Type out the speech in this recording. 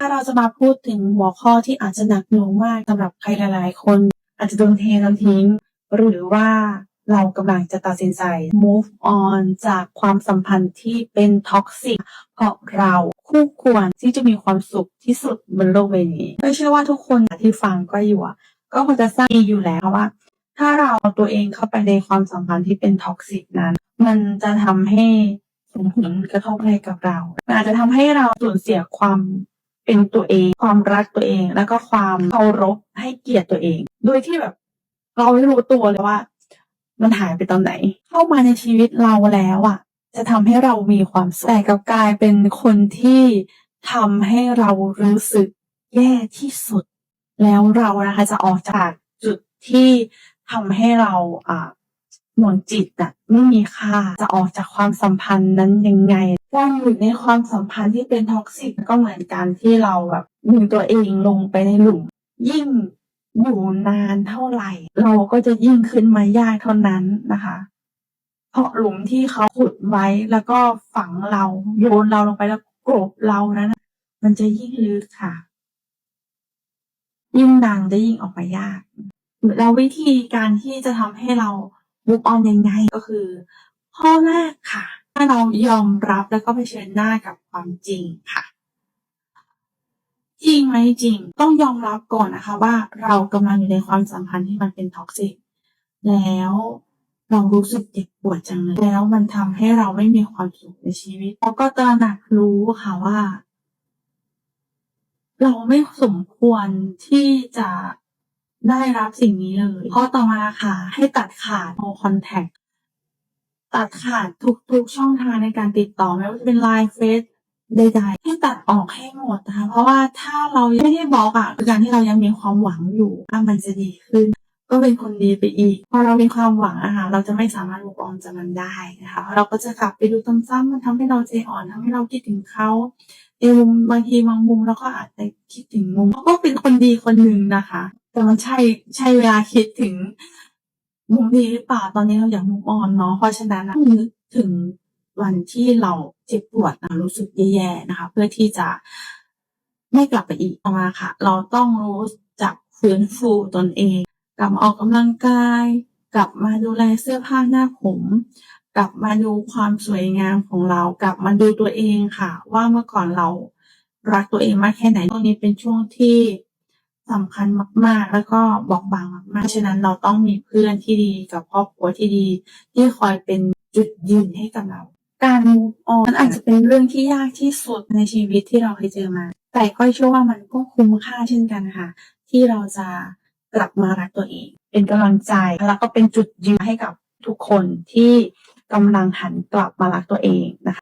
ถ้าเราจะมาพูดถึงหัวข้อที่อาจจะหนักหน่วงมากสำหรับใครหลายๆ คน อาจจะโดนเทน้ำทิ้ง หรือว่าเรากำลังจะตัดสินใจ move on จากความสัมพันธ์ที่เป็นท็อกซิกเพราะเราคู่ควรที่จะมีความสุขที่สุดบนโลกใบนี้ก็เชื่อว่าทุกคนที่ฟังก็อยู่ก็คงจะทราบอยู่แล้วว่า ถ้าเราเอาตัวเองเข้าไปในความสัมพันธ์ที่เป็นท็อกซิกนั้น มันจะทำให้ส่งผลกระทบอะไรกับเรามันอาจจะทำให้เราสูญเสียความ เป็นตัวเอง ความรักตัวเอง แล้วก็ความเคารพให้เกียรติตัวเอง โดยที่แบบ เราไม่รู้ตัวเลยว่า มันหายไปตอนไหน เข้ามาในชีวิตเราแล้วอะ จะทำให้เรามีความสุขแต่กลับกลายเป็นคนที่ทำให้เรารู้สึกแย่ที่สุด แล้วเรานะคะ จะออกจากจุดที่ทำให้เราอ่าหมดจิตอะไม่มีค่าจะออกจากความสัมพันธ์นั้นยังไง การอยู่ในความสัมพันธ์ที่เป็นท็อกซิกก็เหมือนการที่เราแบบดึงตัวเองลงไปในหลุม ยิ่งอยู่นานเท่าไหร่ เราก็จะยิ่งขึ้นมายากเท่านั้นนะคะ เพราะหลุมที่เขาขุดไว้แล้วก็ฝังเราโยนเราลงไปแล้วกลบเรานั้นมันจะยิ่งลึกค่ะ ยิ่งนานจะยิ่งออกมายากแล้ววิธีการที่จะทำให้เรา move on ยังไงก็คือ ข้อแรกค่ะาเรายอมรับแล้วก็เผชิญหน้ากับความจริงค่ะ จริงไหมจริง ต้องยอมรับก่อนนะคะ ว่าเรากำลังอยู่ในความสัมพันธ์ที่มันเป็นท็อกซิกแล้วเรารู้สึกเจ็บปวดจังเลยแล้วมันทำให้เราไม่มีความสุขในชีวิตแล้วก็ตระหนักรู้ค่ะว่า เราไม่สมควรที่จะได้รับสิ่งนี้เลย ข้อต่อมาค่ะ ให้ตัดขาด no contact ตัดขาดทุกๆช่องทางในการติดต่อไม่ว่าจะเป็น Line เฟซใดๆให้ตัดออกให้หมดนะคะเพราะว่าถ้าเราไม่ได้บล็อกอะคือการที่เรายังมีความหวังอยู่ว่ามันจะดีขึ้น ก็เป็นคนดีไปอีก พอเรามีความหวังอะค่ะเราจะไม่สามารถ move on จากมันได้นะคะเราก็จะกลับไปดูซ้ำๆมันทำให้เราใจอ่อนทำให้เราคิดถึงเขาในมุมบางทีบางมุมเราก็อาจจะคิดถึงมุมเขาก็เป็นคนดีคนหนึ่งนะคะ แต่มันใช่ใช่เวลาคิดถึง มุมดีหรือเปล่าตอนนี้เราอยาก move on เนาะเพราะฉะนั้นนะนึกถึงวันที่เราเจ็บปวดนะรู้สึกแย่ๆนะคะ เพื่อที่จะไม่กลับไปอีกต่อมาค่ะ เราต้องรู้จักฟื้นฟูตนเอง กลับมาออกกำลังกาย กลับมาดูแลเสื้อผ้าหน้าผม กลับมาดูความสวยงามของเรา กลับมาดูตัวเองค่ะ ว่าเมื่อก่อนเรารักตัวเองมากแค่ไหนช่วงนี้เป็นช่วงที่ สำคัญมาก ๆ แล้วก็บอกบางมากๆ ฉะนั้นเราต้องมีเพื่อนที่ดีกับครอบครัวที่ดี ที่คอยเป็นจุดยืนให้กับเรา การ move on มันอาจจะเป็นเรื่องที่ยากที่สุดในชีวิตที่เราเคยเจอมา แต่ก็เชื่อว่ามันก็คุ้มค่าเช่นกันค่ะ ที่เราจะกลับมารักตัวเอง เป็นกำลังใจแล้วก็เป็นจุดยืนให้กับทุกคนที่กำลังหันกลับมารักตัวเองนะคะ